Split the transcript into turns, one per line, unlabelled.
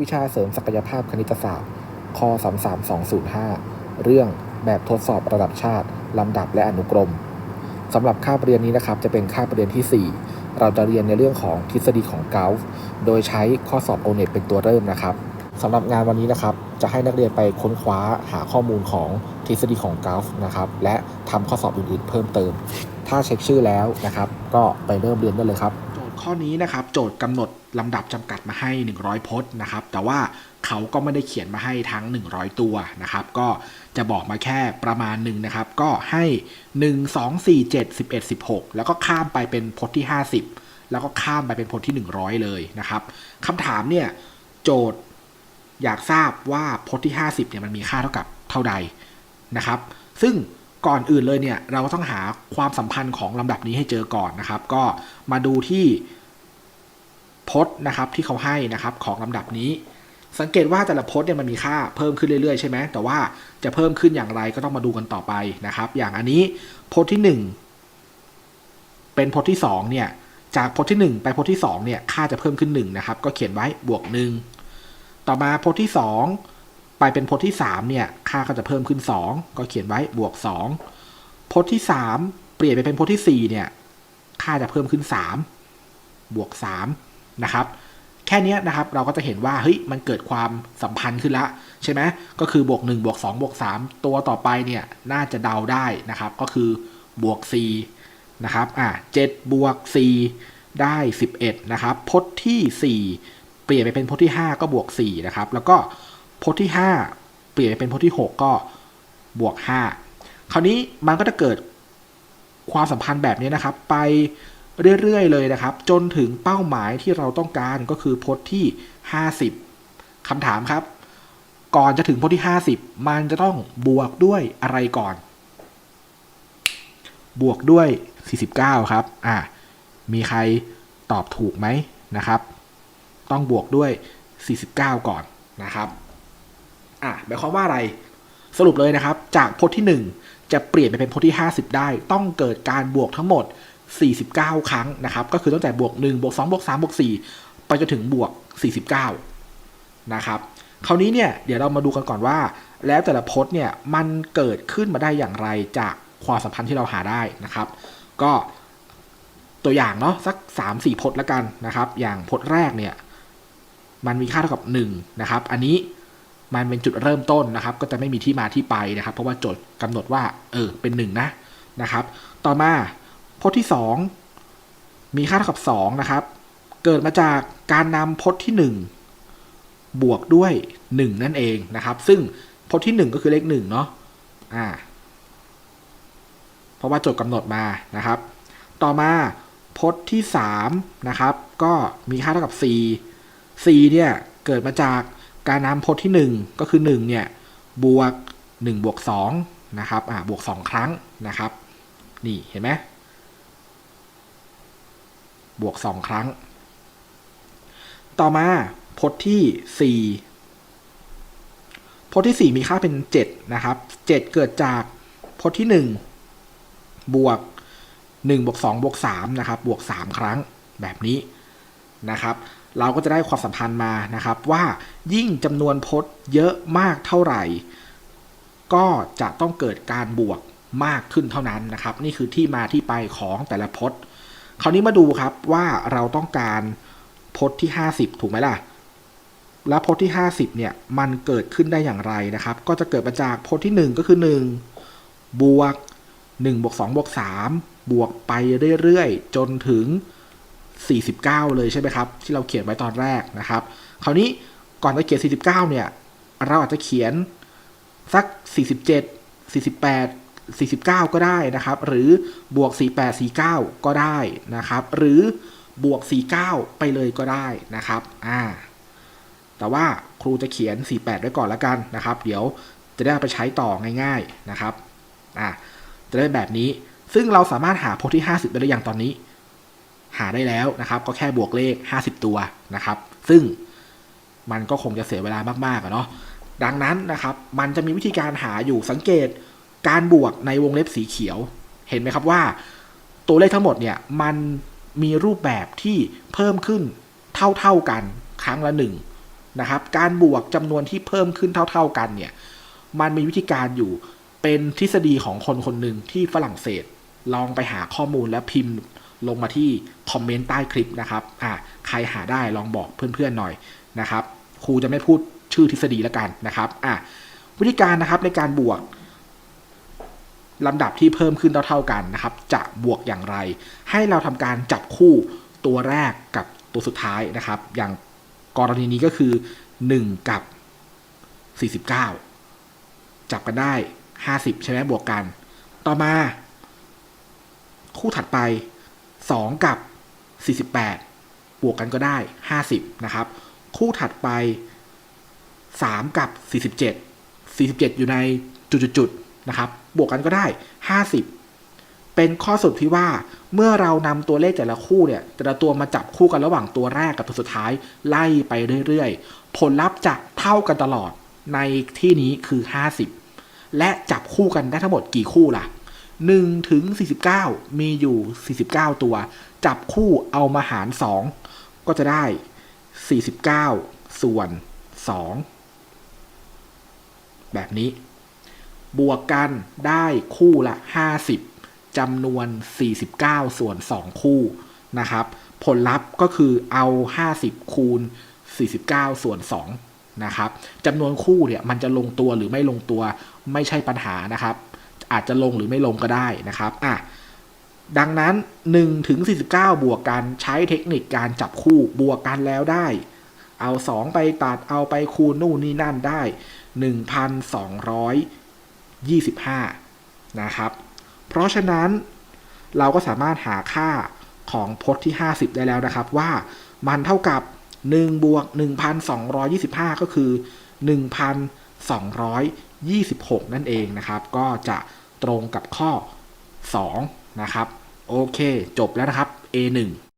วิชาเสริมศักยภาพคณิตศาสตร์ค33205 เรื่องแบบทดสอบระดับชาติ ลำดับและอนุกรมสำหรับคาบเรียนนี้นะครับ จะเป็นคาบเรียนที่ 4 เราจะเรียนในเรื่องของทฤษฎีของเกาฟโดยใช้ข้อสอบโอเน็ตเป็นตัวเริ่มนะครับสำหรับงานวันนี้นะครับ จะให้นักเรียนไปค้นคว้าหาข้อมูลของทฤษฎีของเกาฟนะครับและทำข้อสอบอื่นๆ เพิ่มเติม ถ้าเช็คชื่อแล้วนะครับ ก็ไปเริ่มเรียนได้เลยครับ
ข้อนี้นะครับโจทย์กำหนดลำดับจำกัดมาให้ 100 พจน์นะครับ แต่ว่าเขาก็ไม่ได้เขียนมาให้ทั้ง 100 ตัวนะครับ ก็จะบอกมาแค่ประมาณหนึ่งนะครับ ก็ให้ 1 2 4 7 11 16 แล้วก็ข้ามไปเป็นพจน์ที่ 50 แล้วก็ข้ามไปเป็นพจน์ที่ 100 เลยนะครับคำถามเนี่ยโจทย์อยากทราบว่าพจน์ที่ 50เนี่ยมันมีค่าเท่ากับเท่าใดนะครับ ซึ่ง ก่อนอื่นเลยเนี่ยเราก็ต้องหาความสัมพันธ์ของลำดับนี้ให้เจอก่อนนะครับ ก็มาดูที่พจน์นะครับที่เขาให้นะครับของลำดับนี้ สังเกตว่าแต่ละพจน์เนี่ยมันมีค่าเพิ่มขึ้นเรื่อยๆใช่ไหมแต่ว่าจะเพิ่มขึ้นอย่างไรก็ต้องมาดูกันต่อไปนะครับ อย่างอันนี้พจน์ที่หนึ่งเป็นพจน์ที่สองเนี่ยจากพจน์ที่หนึ่งไปพจน์ที่สองเนี่ยค่าจะเพิ่มขึ้นหนึ่งนะครับก็เขียนไว้บวกหนึ่งต่อมาพจน์ที่สอง ไปเป็นพจน์ที่สามเนี่ยค่าก็จะเพิ่มขึ้นสองก็เขียนไว้บวกสองพจน์ที่สามเปลี่ยนไปเป็นพจน์ที่สี่เนี่ยค่าจะเพิ่มขึ้นสามบวกสามนะครับแค่นี้นะครับเราก็จะเห็นว่าเฮ้ยมันเกิดความสัมพันธ์ขึ้นละใช่ไหมก็คือบวก1บวก2บวก3ตัวต่อไปเนี่ยน่าจะเดาได้นะครับ ก็คือบวก4นะครับอะ7บวก4ได้ 11นะครับพจน์ที่ 4 เปลี่ยนไปเป็นพจน์ที่ 5 ก็บวก4นะครับแล้วก็ พจน์ที่ 5 เปลี่ยนเป็นพจน์ที่ 6 ก็บวก 5 คราวนี้มันก็จะเกิดความสัมพันธ์แบบนี้นะครับ ไปเรื่อยๆเลยนะครับ จนถึงเป้าหมายที่เราต้องการก็คือพจน์ที่ 50คำถามครับ ก่อนจะถึงพจน์ที่ 50 มันจะต้องบวกด้วยอะไรก่อน บวกด้วย 49 ครับอะมีใครตอบถูกไหมนะครับ ต้องบวกด้วย 49 ก่อนนะครับ อะหมายความว่าอะไรสรุปเลยนะครับ จากพจน์ที่ 1 จะเปลี่ยนไปเป็นพจน์ที่ 50 ได้ ต้องเกิดการบวกทั้งหมด 49 ครั้งนะครับ ก็คือตั้งแต่บวก 1 บวก 2 บวก 3 บวก 4 ไปจนถึงบวก 49 นะครับ คราวนี้เนี่ย เดี๋ยวเรามาดูกันก่อนว่า แล้วแต่ละพจน์เนี่ย มันเกิดขึ้นมาได้อย่างไรจากความสัมพันธ์ที่เราหาได้นะครับ ก็ตัวอย่างเนาะสัก 3-4 พจน์ละกันนะครับ อย่างพจน์แรกเนี่ย มันมีค่าเท่ากับ1นะครับ อันนี้ มันเป็นจุดเริ่มต้นนะครับ ก็จะไม่มีที่มาที่ไปนะครับ เพราะว่าโจทย์กำหนดว่าเออเป็น1นะนะครับ ต่อมาพจน์ที่ 2 มีค่าเท่ากับ2นะครับ เกิดมาจากการนำพจน์ที่ 1 บวกด้วย 1 นั่นเองนะครับ ซึ่งพจน์ที่ 1 ก็คือเลข1เนาะอ่าเพราะว่าโจทย์กำหนดมานะครับ ต่อมาพจน์ที่3นะครับ ก็มีค่าเท่ากับ 4 4เนี่ยเกิดมาจาก การนำพจน์ที่ 1 ก็คือ 1 เนี่ย บวก 1 บวก2นะครับอ่าบวก 2 ครั้งนะครับ นี่เห็นไหมบวก 2 ครั้ง ต่อมาพจน์ที่ 4พจน์ที่ 4 มีค่าเป็น 7 นะครับ 7 เกิดจากพจน์ที่ 1 บวก1บวก2บวก3นะครับ บวก 3 ครั้งแบบนี้นะครับ เราก็จะได้ความสัมพันธ์มานะครับ ว่ายิ่งจำนวนพจน์เยอะมากเท่าไหร่ ก็จะต้องเกิดการบวกมากขึ้นเท่านั้นนะครับ นี่คือที่มาที่ไปของแต่ละพจน์ คราวนี้มาดูครับว่าเราต้องการพจน์ที่ 50 ถูกไหมล่ะ แล้วพจน์ที่ 50เนี่ยมันเกิดขึ้นได้อย่างไรนะครับ ก็จะเกิดมาจากพจน์ที่ 1 ก็คือ 1 บวก1บวก2บวก3บวกไปเรื่อยๆ จนถึง 49 เลยใช่ไหมครับ ที่เราเขียนไว้ตอนแรกนะครับ คราวนี้ก่อนจะเขียน 49 เนี่ย เราอาจจะเขียนสัก 47 48 49 ก็ได้นะครับ หรือบวก 48 49 ก็ได้นะครับ หรือบวก 49 ไปเลยก็ได้นะครับอ่าแต่ว่าครูจะเขียน 48 ไว้ก่อนแล้วกันนะครับ เดี๋ยวจะได้ไปใช้ต่อง่ายๆนะครับอ่าจะได้แบบนี้ซึ่งเราสามารถหาพจน์ที่ 50 ได้หรือยังตอนนี้ หาได้แล้วนะครับก็แค่บวกเลข 50 ตัวนะครับ ซึ่งมันก็คงจะเสียเวลามากๆอะเนาะดังนั้นนะครับมันจะมีวิธีการหาอยู่สังเกตการบวกในวงเล็บสีเขียว เห็นไหมครับว่า ตัวเลขทั้งหมดเนี่ยมันมีรูปแบบที่เพิ่มขึ้นเท่าๆกันครั้งละหนึ่งนะครับการบวกจำนวนที่เพิ่มขึ้นเท่า ๆกันเนี่ยมันมีวิธีการอยู่เป็นทฤษฎีของคนคนหนึ่งที่ฝรั่งเศสลองไปหาข้อมูลและพิมพ์ ลงมาที่คอมเมนต์ใต้คลิปนะครับอะใครหาได้ลองบอกเพื่อนๆหน่อยนะครับครูจะไม่พูดชื่อทฤษฎีแล้วกันนะครับอะวิธีการนะครับในการบวกลำดับที่เพิ่มขึ้นเท่าๆกันนะครับ จะบวกอย่างไร ให้เราทำการจับคู่ตัวแรกกับตัวสุดท้ายนะครับ อย่างกรณีนี้ก็คือ 1 กับ 49 จับกันได้ 50 ใช่ไหมบวกกัน ต่อมา คู่ถัดไป 2 กับ 48 บวกกันก็ได้ 50 นะครับ คู่ถัดไป 3 กับ 47 47 อยู่ในจุดๆนะครับ บวกกันก็ได้ 50 เป็นข้อสรุปที่ว่าเมื่อเรานำตัวเลขแต่ละคู่เนี่ย แต่ละตัวมาจับคู่กันระหว่างตัวแรกกับตัวสุดท้ายไล่ไปเรื่อยๆ ผลลัพธ์จะเท่ากันตลอดในที่นี้คือ 50 และจับคู่กันได้ทั้งหมดกี่คู่ล่ะ 1ถึง49 มีอยู่ 49 ตัว จับคู่เอามาหาร 2 ก็จะได้ 49 ส่วน 2 แบบนี้ บวกกันได้คู่ละ 50จำนวน 49 ส่วน 2 คู่นะครับ ผลลัพธ์ก็คือเอา 50 คูณ 49 ส่วน 2 นะครับจำนวนคู่เนี่ยมันจะลงตัวหรือไม่ลงตัวไม่ใช่ปัญหานะครับ อาจจะลงหรือไม่ลงก็ได้นะครับอะดังนั้น1ถึง49 บวกกันใช้เทคนิคการจับคู่บวกกันแล้วได้ เอา 2 ไปตัดเอาไปคูณนู่นนี่นั่นได้ 1,225 นะครับ เพราะฉะนั้นเราก็สามารถหาค่าของพจน์ที่ 50 ได้แล้วนะครับว่ามันเท่ากับ1บวก1,225 ก็คือ 26 นั่นเองนะครับ ก็จะตรงกับข้อ 2 นะครับ โอเค จบแล้วนะครับ A1